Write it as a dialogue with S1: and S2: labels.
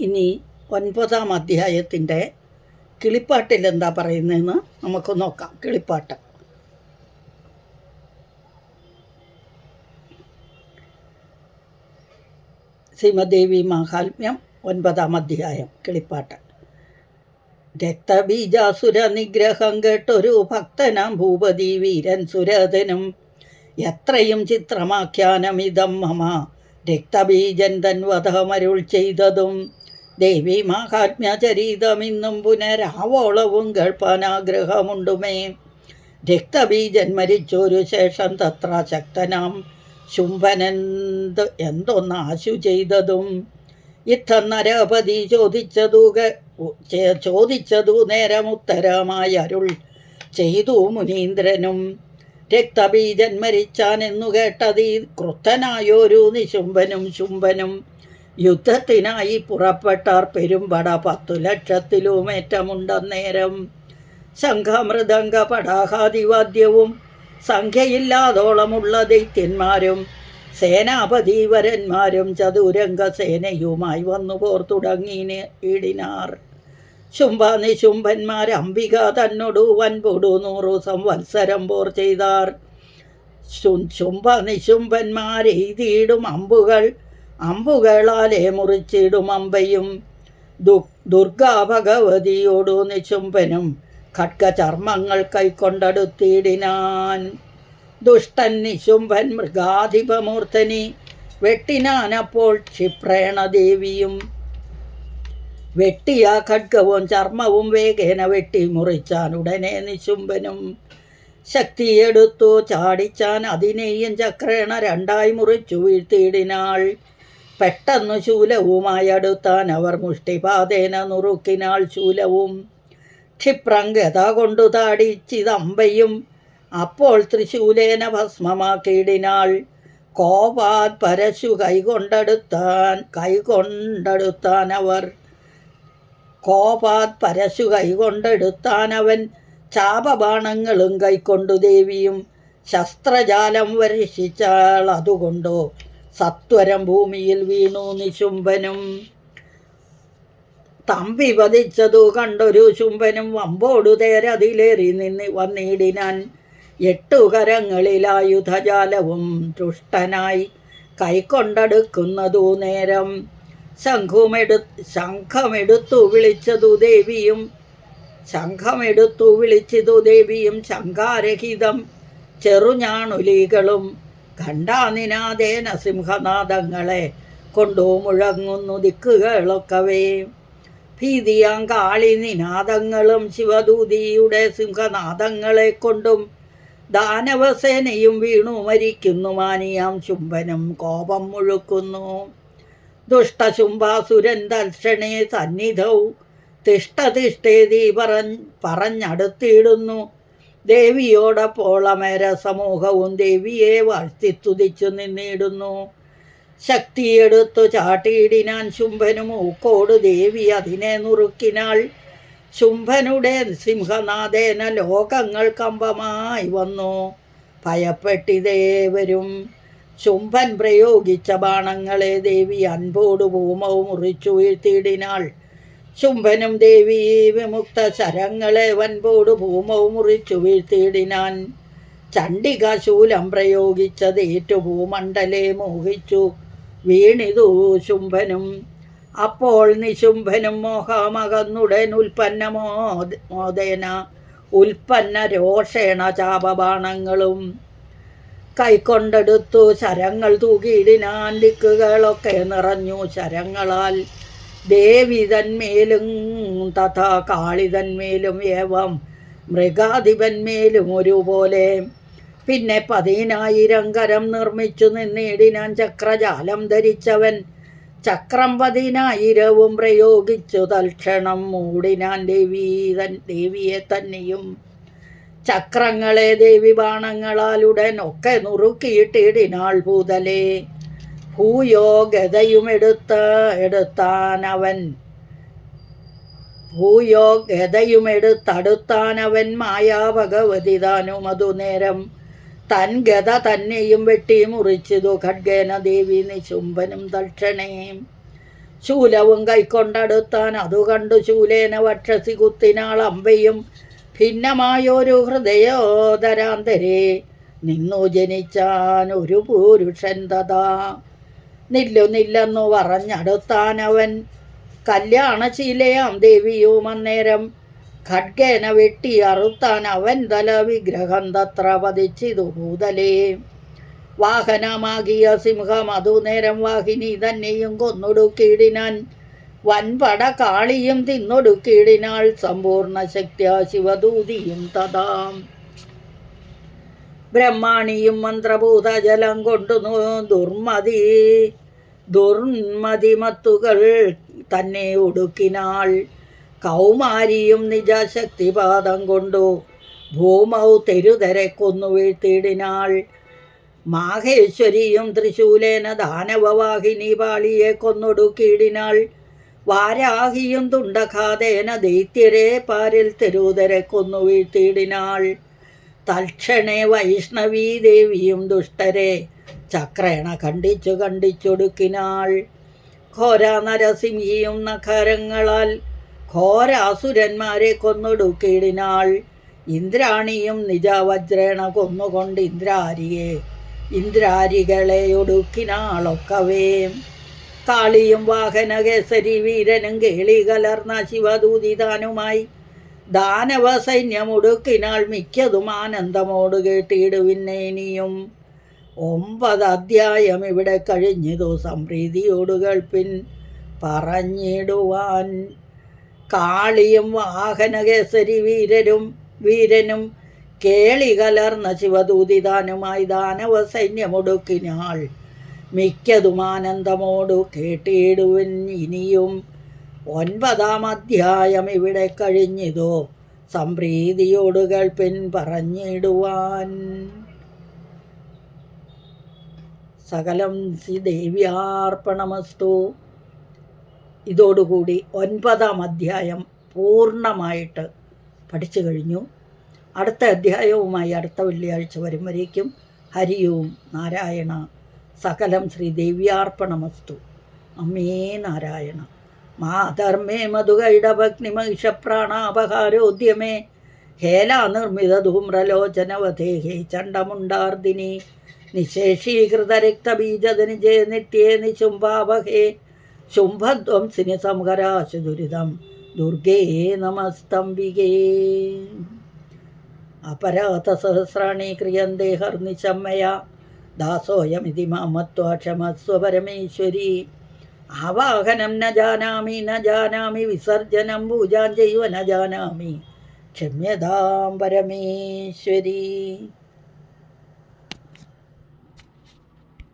S1: ഇനി ഒൻപതാം അധ്യായത്തിന്റെ കിളിപ്പാട്ടിൽ എന്താ പറയുന്നതെന്ന് നമുക്ക് നോക്കാം. കിളിപ്പാട്ട്. ശ്രീമദേവി മാഹാത്മ്യം ഒൻപതാം അധ്യായം കിളിപ്പാട്ട്. രക്തബീജാസുര നിഗ്രഹം കേട്ടൊരു ഭക്തനാം ഭൂപതി വീരൻ സുരതനും. എത്രയും ചിത്രമാഖ്യാനമിതം മമ രക്തബീജൻ തൻ വധമരുൾ ചെയ്തതും ദേവി മാഹാത്മ്യചരീതമിന്നും പുനരാവോളവും കേൾപ്പാനാഗ്രഹമുണ്ടുമേ. രക്തബീജൻ മരിച്ചൊരു ശേഷം തത്ര ശക്തനാം ശുംഭനെന്ത് എന്തൊന്ന് ആശു ചെയ്തതും ഇത്തം നരപതി ചോദിച്ചതു ചോദിച്ചതു നേരമുത്തരമായി അരുൾ ചെയ്തു മുനീന്ദ്രനും രക്തബീജൻ മരിച്ചാനെന്നു കേട്ടതീ ക്രുദ്ധനായൊരു നിശുംഭനും ശുംഭനും യുദ്ധത്തിനായി പുറപ്പെട്ടാർ പെരുമ്പട പത്തു ലക്ഷത്തിലുമേറ്റമുണ്ടന്നേരം. ശംഖമൃദംഗ പടാഹാദിവാദ്യവും സംഖ്യയില്ലാതോളമുള്ള ദൈത്യന്മാരും സേനാപതിവരന്മാരും ചതുരംഗ സേനയുമായി വന്നു പോർ തുടങ്ങീന് ഇടിനാർ ശുംഭ നിശുംഭന്മാർ അംബിക തന്നോടു വൻപൊടു നൂറു സംവത്സരം പോർ ചെയ്താർ. ശു- ശുംഭ നിശുംഭന്മാരെയ്തിയിടും അമ്പുകൾ അമ്പുകളാലെ മുറിച്ചിടും അമ്പയും. ദു ദുർഗാ ഭഗവതിയോടു നിശുംഭനും ഖഡ്ഗചർമ്മങ്ങൾ കൈക്കൊണ്ടടുത്തിടിനാൻ. ദുഷ്ടൻ നിശുംഭൻ മൃഗാധിപമൂർത്തനി വെട്ടിനാനപ്പോൾ ക്ഷിപ്രേണ ദേവിയും വെട്ടിയ ഖഡ്ഗവും ചർമ്മവും വേഗേന വെട്ടി മുറിച്ചാൻ ഉടനെ നിശുംബനും ശക്തിയെടുത്തു ചാടിച്ചാൻ അതിനെയും ചക്രേണ രണ്ടായി മുറിച്ചു വീഴ്ത്തിയിടിനാൾ. പെട്ടെന്നു ശൂലവുമായി അടുത്താൻ അവർ മുഷ്ടിപാതേന നുറുക്കിനാൾ ശൂലവും. ക്ഷിപ്രം ഗത കൊണ്ടു താടിച്ചിതമ്പയും അപ്പോൾ തൃശൂലേന ഭസ്മമാക്കിയിടിനാൾ. കോപാൽ പരശു കൈകൊണ്ടെടുത്താൻ കൈകൊണ്ടെടുത്താൻ അവർ കോപാത് പരശു കൈകൊണ്ടെടുത്താനവൻ ചാപബാണങ്ങളും കൈക്കൊണ്ടു ദേവിയും ശസ്ത്രജാലം വർഷിച്ചാൾ അതുകൊണ്ടോ സത്വരം ഭൂമിയിൽ വീണു നിശുംഭനും. തമ്പി പതിച്ചതു കണ്ടൊരു ശുംഭനും വമ്പോടു തേരതിലേറി നിന്ന് വന്നിടിനാൻ. എട്ടു കരങ്ങളിലായുധജാലവും തുഷ്ടനായി കൈക്കൊണ്ടെടുക്കുന്നതു നേരം ശംഖുമെടു ശംഖമെടുത്തു വിളിച്ചതു ദേവിയും ശംഖമെടുത്തു വിളിച്ചതു ദേവിയും ശങ്കാരഹിതം ചെറുഞാണുലികളും ഖണ്ഡാനിനാദേന സിംഹനാദങ്ങളെ കൊണ്ടു മുഴങ്ങുന്നു ദിക്കുകളൊക്കവേ. ഭീതിയാങ്കാളി നിനാദങ്ങളും ശിവദൂതിയുടെ സിംഹനാദങ്ങളെ കൊണ്ടും ദാനവസേനയും വീണു മരിക്കുന്നു മാനിയാം ശുംഭനും കോപം മുഴുക്കുന്നു. ദുഷ്ടശുംഭാസുരൻ ദർശനേ സന്നിധൗ. തിഷ്ടതിഷ്ടേതി പറഞ്ഞ് പറഞ്ഞടുത്തിടുന്നു. ദേവിയോടപ്പോളമേര സമൂഹവും ദേവിയെ വാഴ്ത്തി തുതിച്ചു നിന്നിടുന്നു. ശക്തിയെടുത്തു ചാട്ടിയിടിനാൻ ശുംഭനും ഊക്കോട് ദേവി അതിനെ നുറുക്കിനാൾ. ശുംഭനുടെ സിംഹനാഥേന ലോകങ്ങൾ കമ്പമായി വന്നു. ഭയപ്പെട്ടിതേവരും ശുംഭൻ പ്രയോഗിച്ച ബാണങ്ങളെ ദേവി അൻപോട് ഭൂമവും മുറിച്ചു വീഴ്ത്തിയിടിനാൾ. ശുംഭനും ദേവി വിമുക്ത ശരങ്ങളെ വൻപോട് ഭൂമവും മുറിച്ചു വീഴ്ത്തിയിടിനാൻ. ചണ്ഡിക ശൂലം പ്രയോഗിച്ചത് ഏറ്റു ഭൂമണ്ഡലെ മോഹിച്ചു വീണിതു ശുംഭനും അപ്പോൾ നിശുംഭനും മോഹമകന്നുടൻ ഉൽപ്പന്നമോ മോദേന ഉൽപ്പന്ന രോഷേണ ചാപബാണങ്ങളും കൈക്കൊണ്ടെടുത്തു ശരങ്ങൾ തൂകിയിടിനാൻ ദിക്കുകളൊക്കെ നിറഞ്ഞു. ശരങ്ങളാൽ ദേവി തന്മേലും തഥാ കാളി തന്മേലും ഏവം മൃഗാധിപന്മേലും ഒരുപോലെ. പിന്നെ പതിനായിരം കരം നിർമ്മിച്ചു നിന്നിടിനാൻ ചക്രജാലം ധരിച്ചവൻ ചക്രം പതിനായിരവും പ്രയോഗിച്ചു തൽക്ഷണം മൂടിനാൻ ദേവി തൻ ദേവിയെ തന്നെയും ചക്രങ്ങളെ ദേവി ബാണങ്ങളാലുടൻ ഒക്കെ നുറുക്കിയിട്ടിടിനാൾ ഭൂതലേ ഭൂയോ ഗതയും എടുത്ത എടുത്താനവൻ അവൻ മായാഭഗവതി എടുത്തടുത്താനവൻ മായാ ഭഗവതി താനും അതു നേരം. തൻ ഗത തന്നെയും വെട്ടി മുറിച്ചതു ഖഡ്ഗേന ദേവി നിശുംബനും ദക്ഷണേയും ശൂലവും കൈക്കൊണ്ടടുത്താൻ അതു കണ്ടു ശൂലേന വക്ഷസി കുത്തിനാൾ അമ്പയും ഭിന്നമായൊരു ഹൃദയോദരാന്തരേ നിന്നു ജനിച്ചാൻ ഒരു പുരുഷൻ തഥാ. നില്ലു നില്ലെന്നു പറഞ്ഞടുത്താനവൻ കല്യാണശീലയാം ദേവിയും അന്നേരം. ഖഡ്ഗേന വെട്ടി അറുത്താൻ അവൻ തല വിഗ്രഹം തത്ര പതിച്ചിതു ഭൂതലേ. വാഹനമാകിയ സിംഹം അതു നേരം വാഹിനി തന്നെയും കൊന്നൊടുക്കിയിടിനാൻ വൻപട കാളിയും തിന്നൊടുക്കിയിടിനാൾ സമ്പൂർണ ശക്തിയ ശിവദൂതിയും തഥാം. ബ്രഹ്മാണിയും മന്ത്രഭൂത ജലം കൊണ്ടു ദുർമതി ദുർമതിമത്തുകൾ തന്നെ ഒടുക്കിനാൾ കൗമാരിയും നിജശക്തിപാദം കൊണ്ടു ഭൂമൗ തെരുതരെ കൊന്നു വീഴ്ത്തിയിടിനാൾ മാഹേശ്വരിയും തൃശൂലേന ദാനവവാഹിനി പാളിയെ കൊന്നൊടുക്കിയിടിനാൾ വാരാഹിയും തുണ്ടഖാതേന ദൈത്യരെ പാരിൽ തെരുതരെ കൊന്നു വീഴ്ത്തിയിടിനാൾ. തൽക്ഷണേ വൈഷ്ണവീ ദേവിയും ദുഷ്ടരെ ചക്രേണ കണ്ടിച്ചു കണ്ടിച്ചൊടുക്കിനാൾ ഘോര നരസിംഹിയും നഖരങ്ങളാൽ ഘോരാസുരന്മാരെ കൊന്നൊടുക്കിയിടിനാൾ. ഇന്ദ്രാണിയും നിജവജ്രേണ കൊന്നുകൊണ്ട് ഇന്ദ്രാരിയെ ഇന്ദ്രാരികളെ ഒടുക്കിനാളൊക്കവേ. കാളിയും വാഹനകേസരി വീരനും കേളി കലർന്ന ശിവദൂതിതാനുമായി ദാനവ സൈന്യമുടുക്കിനാൾ മിക്കതും ആനന്ദമോട് കേട്ടിടുവിന്നേനിയും ഒമ്പത് അധ്യായം ഇവിടെ കഴിഞ്ഞതു സംപ്രീതിയോട് കേൾപ്പിൻ. പറഞ്ഞിടുവാൻ. കാളിയും വാഹനകേസരി വീരരും വീരനും കേളി കലർന്ന ശിവദൂതിദാനുമായി ദാനവ സൈന്യമൊടുക്കിനാൾ മിക്കതും ആനന്ദമോടു കേട്ടിടുവിൻ ഇനിയും. ഒൻപതാം അധ്യായം ഇവിടെ കഴിഞ്ഞിതോ. സംപ്രീതിയോട് കേൾപ്പിൻ പറഞ്ഞിടുവാൻ. സകലം സി ദേവ്യാർപ്പണമസ്തു ഇതോടുകൂടി ഒൻപതാം അധ്യായം പൂർണമായിട്ട് പഠിച്ചു കഴിഞ്ഞു. അടുത്ത അധ്യായവുമായി അടുത്ത വെള്ളിയാഴ്ച വരും വരേക്കും. ഹരിയും നാരായണ. സകലം ശ്രീദേവ്യാർപ്പണമസ്തു. അമ്മേ നാരായണ മാധർമ്മേ മധുകൈടഭഗ്നി മഹിഷപ്രാണാപഹാരോദ്യമേ. ഹേലാ നിർമ്മിത ധൂമ്രലോചനവധേ ഹേ ചണ്ഡമുണ്ടാർദിനി ജയ നിത്യേ നിശുംഭാവഹേ. ശുംഭധ്വംസിനി സംഹരാശു ദുരിതം ദുർഗേ നമസ്തംബികേ. അപരാധസഹസ്രാണി ക്രിയന്തേ ഹർനിശമ്മയ. दासोऽयमिति माँ मत्वा क्षमस्व परमेश्वरी। आवाहनं न जानामि न जानामि, विसर्जनं भुजाञ्जैव न जानामि। क्षम्यतां परमेश्वरी।